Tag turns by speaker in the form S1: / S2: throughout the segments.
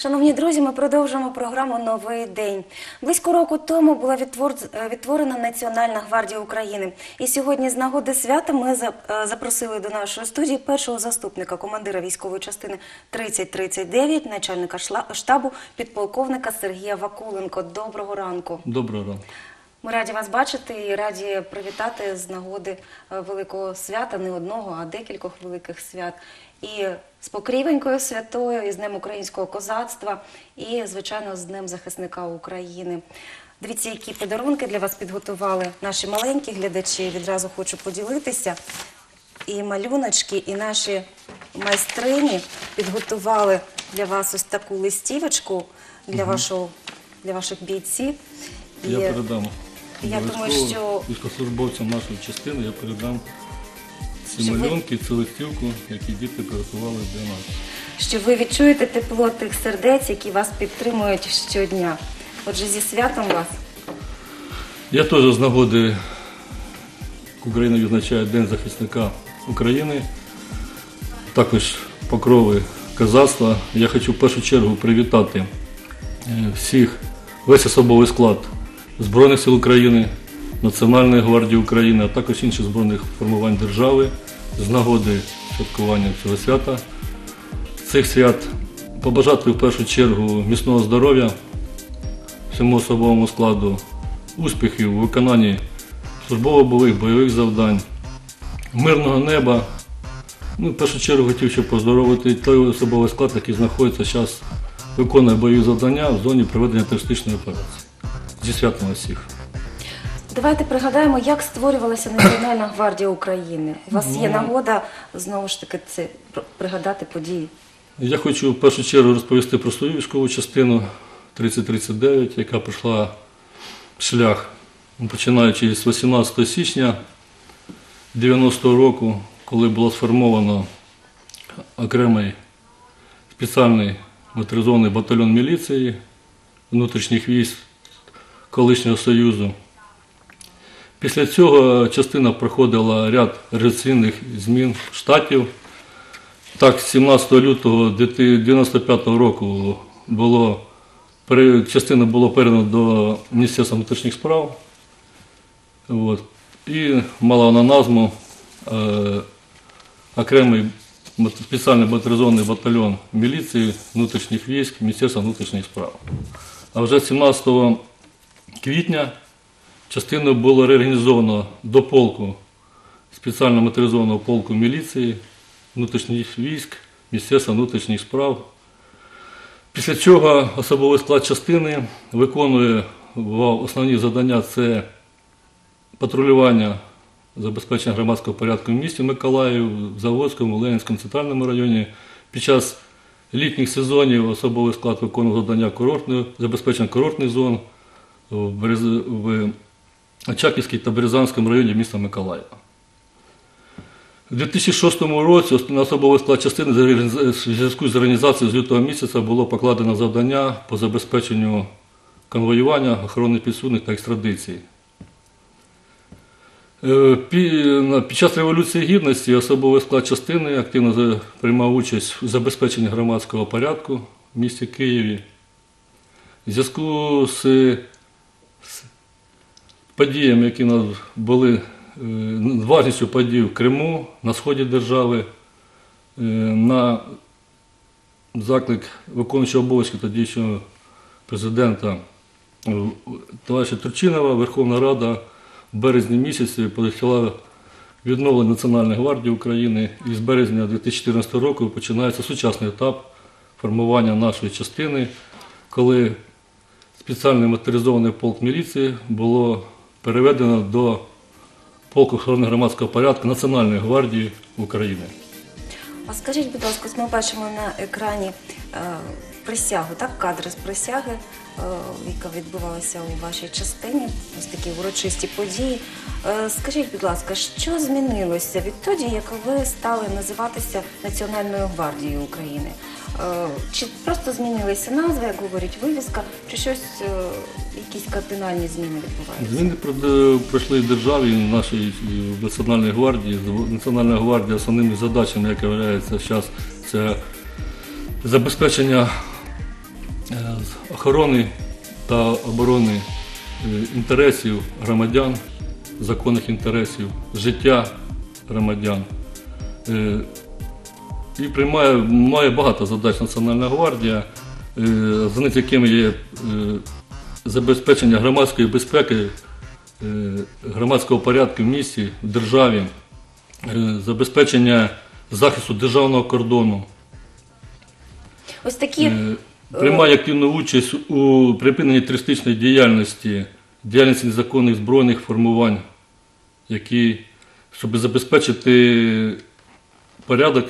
S1: Шановні друзі, ми продовжуємо програму Новий день. Близько року тому була відтвор- е, відтворена Національна гвардія України. І сьогодні, з нагоди свята, ми е, запросили до нашої студії першого заступника командира військової частини 3039, начальника штабу підполковника Сергія Вакуленко. Доброго ранку.
S2: Доброго ранку.
S1: Ми раді вас бачити і раді привітати з нагоди е, великого свята, не одного, а декількох великих свят. І з покрівенькою святою, і з Днем українського козацтва, і, звичайно, з Днем захисника України. Дивіться, які подарунки для вас підготували наші маленькі глядачі. Відразу хочу поділитися. І малюночки, і наші майстрині підготували для вас ось таку листівочку для, вашого, для ваших бійців.
S2: Я
S1: І-
S2: передам
S1: я думаю, що-
S2: військовослужбовцям нашої частини, я передам ці малюнки, цю листівку, які діти приготували для нас.
S1: що ви відчуєте тепло тих сердець, які вас підтримують щодня. Отже, зі святом вас.
S2: Я теж з нагоди Україна відзначає День захисника України, також покрови козацтва. Я хочу в першу чергу привітати е, всіх, весь особовий склад Збройних сил України, Національної гвардії України, а також інших збройних формувань держави з нагоди святкування цього свята. Цих свят побажати в першу чергу міцного здоров'я, всьому особовому складу, успіхів у виконанні службово-бойових бойових завдань, мирного неба. Ну, в першу чергу хотів ще поздоровити той особовий склад, який знаходиться зараз, виконує бойові завдання в зоні проведення терористичної операції. Зі святом усіх.
S1: Давайте пригадаємо, як створювалася Національна гвардія України. У вас є
S2: Ну.
S1: нагода знову ж таки це пригадати події.
S2: Я хочу в першу чергу розповісти про свою військову частину 3039, яка пройшла шлях, ну, починаючи з 18 січня 90-го року, коли було сформовано окремий спеціальний моторизований батальйон міліції внутрішніх військ колишнього Союзу. Після цього частина проходила ряд реакційних змін штатів. Так, 17 лютого 1995 року було, частина було передана до Міністерства внутрішніх справ. От. І мала вона назву е, окремий спеціальний моторизований батальйон міліції внутрішніх військ Міністерства внутрішніх справ. А вже 17 квітня частину було реорганізовано до полку спеціально моторизованого полку міліції, внутрішніх військ, Міністерства внутрішніх справ. Після цього особовий склад частини виконує основні завдання це патрулювання забезпечення громадського порядку в місті Миколаїв, Заводському, Ленінському, центральному районі. Під час літніх сезонів особовий склад виконував завдання курортної, забезпечення курортних зон в Очаківській та Березанському районі міста Миколаєва. У 2006 році на особовий склад частини в зв'язку з організацією з лютого місяця було покладено завдання по забезпеченню конвоювання, охорони підсудних та екстрадиції. Е, Під час Революції Гідності особовий склад частини активно приймав участь у забезпеченні громадського порядку в місті Києві. В зв'язку з, з подіями, які нас були е, важністю подій в Криму, на сході держави, е, на заклик виконуючого обов'язки тоді ще президента е, товариша Турчинова, Верховна Рада в березні місяці почала відновлення Національної гвардії України і з березня 2014 року починається сучасний етап формування нашої частини, коли спеціальний моторизований полк міліції було переведено до полку охорони громадського порядку Національної гвардії України.
S1: А скажіть, будь ласка, ми бачимо на екрані е, присягу, так, кадри з присяги, е, яка відбувалася у вашій частині, ось такі урочисті події. Е, скажіть, будь ласка, що змінилося відтоді, як ви стали називатися Національною гвардією України? Е, чи просто змінилися назви, як говорить вивіска, чи щось, е, якісь кардинальні зміни відбуваються?
S2: Зміни пройшли в державі, в нашій е, Національній гвардії. Національна гвардія основними задачами, як виявляється зараз, це забезпечення е, охорони та оборони е, інтересів громадян, законних інтересів, життя громадян. Е, І приймає має багато задач Національна гвардія, е, за якими є е, забезпечення громадської безпеки, е, громадського порядку в місті, в державі, е, забезпечення захисту державного кордону.
S1: Ось такі
S2: Е, Приймає активну участь у припиненні терористичної діяльності, діяльності незаконних збройних формувань, які, щоб забезпечити порядок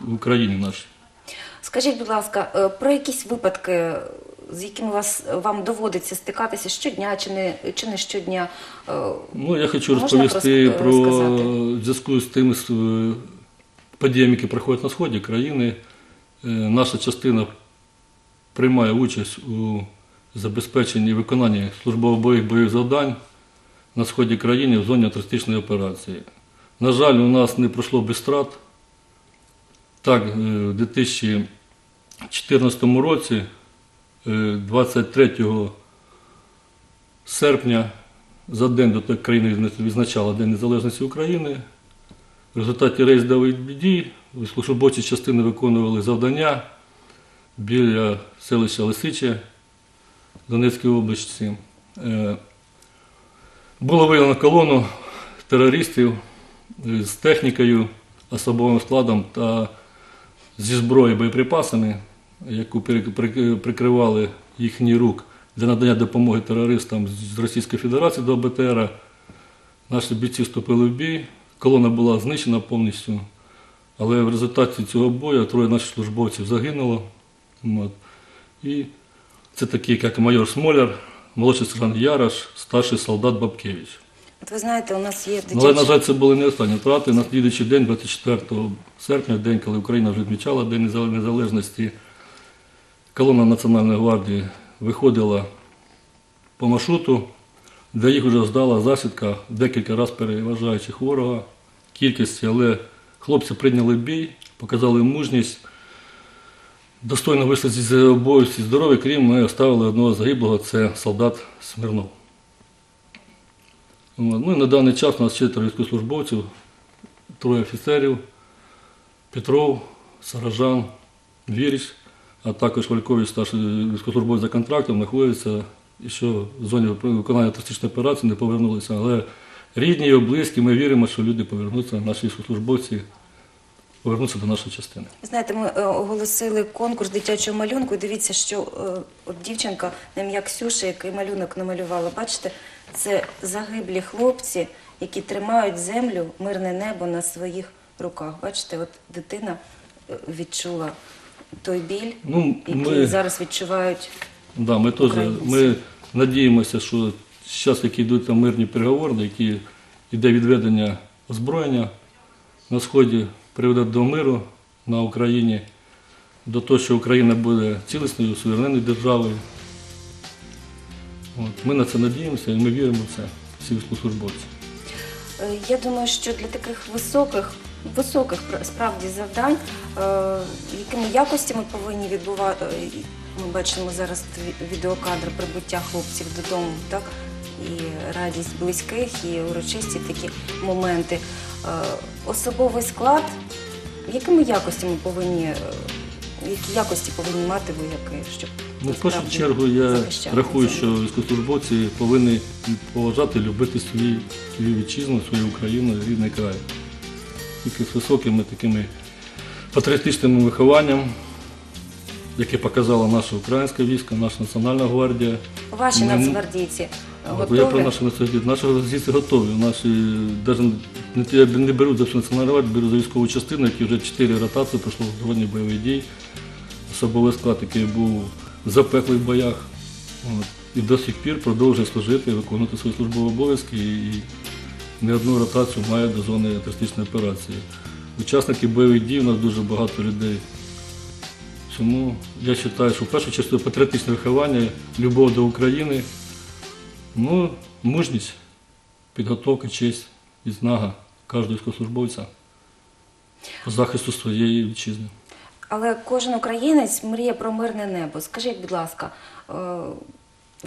S2: в Україні нашій.
S1: Скажіть, будь ласка, про якісь випадки, з якими вас вам доводиться стикатися щодня чи не чи не щодня? Е,
S2: Ну, я хочу
S1: Можна
S2: розповісти про в зв'язку з тими е, подіями, які проходять на сході країни. Е, Наша частина приймає участь у забезпеченні і виконанні службово-бойових бойових завдань на сході країни в зоні антитерористичної операції. На жаль, у нас не пройшло без страт. Так, е, в 2014 році, е, 23 серпня, за день до як відзначала День Незалежності України. В результаті рейсових дій службовці частини виконували завдання біля селища Лисиче Донецької області. Е, Було виявлено колону терористів е, з технікою, особовим складом та зі зброєю боєприпасами, яку прикривали їхній рук для надання допомоги терористам з Російської Федерації до БТР. Наші бійці вступили в бій, колона була знищена повністю, але в результаті цього бою троє наших службовців загинуло. І це такі, як майор Смоляр, молодший сержант Ярош, старший солдат Бабкевич.
S1: От ви знаєте, у нас є
S2: Ну, Але, на жаль, це були не останні втрати. На слідуючий день, 24 серпня, день, коли Україна вже відмічала День Незалежності, колона Національної гвардії виходила по маршруту, де їх вже ждала засідка, декілька разів переважаючи ворога кількості, але хлопці прийняли бій, показали мужність, достойно вийшли зі бою всі здорові, крім ми оставили одного загиблого, це солдат Смирнов. Ну, і на даний час у нас четверо військовослужбовців, троє офіцерів, Петров, Саражан, Віріч, а також Валькович, старший військовослужбовець за контрактом, знаходяться ще в зоні виконання терористичної операції, не повернулися. Але рідні і близькі, ми віримо, що люди повернуться, наші військовослужбовці повернуться до нашої частини.
S1: Знаєте, ми е, оголосили конкурс дитячого малюнку. Дивіться, що е, от дівчинка на ім'я Ксюша, який малюнок намалювала. Бачите, це загиблі хлопці, які тримають землю, мирне небо на своїх руках. Бачите, от дитина е, відчула той біль,
S2: Ну,
S1: який
S2: ми-
S1: зараз відчувають.
S2: Да, ми теж
S1: українці.
S2: ми надіємося, що зараз, які йдуть там мирні переговори, які йде відведення озброєння на сході, приведе до миру на Україні, до того, що Україна буде цілісною, суверенною державою. От, ми на це надіємося і ми віримо в це, всі військовослужбовці.
S1: Е, Я думаю, що для таких високих, високих справді завдань, е, якими якостями повинні відбувати. Ми бачимо зараз тві- відеокадр прибуття хлопців додому, так? І радість близьких, і урочисті такі моменти. Е, Особовий склад, якими якостями повинні, е, які якості повинні мати вояки, щоб
S2: Ну, в першу чергу я рахую, що військовослужбовці повинні поважати, любити свій, свою вітчизну, свою Україну, рідний край. Тільки з високими такими патріотичним вихованням, яке показала наша українська війська, наша Національна гвардія.
S1: Ваші
S2: Ми-
S1: нацгвардійці
S2: От Я про
S1: готові?
S2: нашу наші гвардійці готові. Наші навіть не, я не беру за всю національну гвардію, беру за військову частину, які вже чотири ротації пройшло в зоні бойових дій. Особовий склад, який був в запеклих боях. От. І до сих пір продовжує служити, виконувати свої службові обов'язки і не одну ротацію має до зони терористичної операції. Учасники бойових дій у нас дуже багато людей. Тому я вважаю, що в першу чергу патріотичне виховання, любов до України, ну, мужність, підготовка, честь і знага кожного військовослужбовця по захисту своєї вітчизни.
S1: Але кожен українець мріє про мирне небо. Скажіть, будь ласка, е,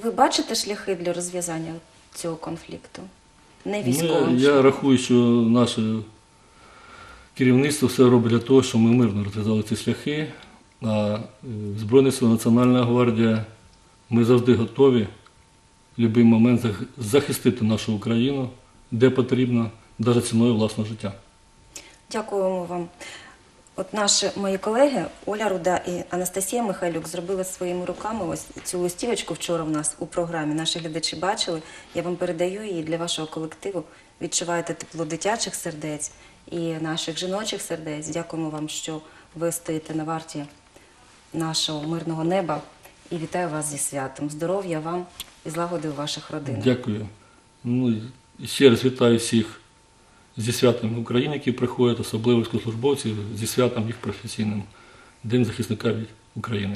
S1: ви бачите шляхи для розв'язання цього конфлікту? Не військовим.
S2: я, я рахую, що наше керівництво все робить для того, щоб ми мирно розв'язали ці шляхи. А Збройне Збройні сили Національна гвардія, ми завжди готові в будь-який момент захистити нашу Україну, де потрібно, навіть ціною власного життя.
S1: Дякуємо вам. От наші мої колеги Оля Руда і Анастасія Михайлюк зробили своїми руками ось цю листівочку вчора в нас у програмі. Наші глядачі бачили. Я вам передаю її для вашого колективу. Відчуваєте тепло дитячих сердець і наших жіночих сердець. Дякуємо вам, що ви стоїте на варті нашого мирного неба. І вітаю вас зі святом. Здоров'я вам і злагоди у ваших родинах.
S2: Дякую. Ну, ще раз вітаю всіх зі святом України, які приходять, особливо військовослужбовці, зі святом їх професійним День захисника України.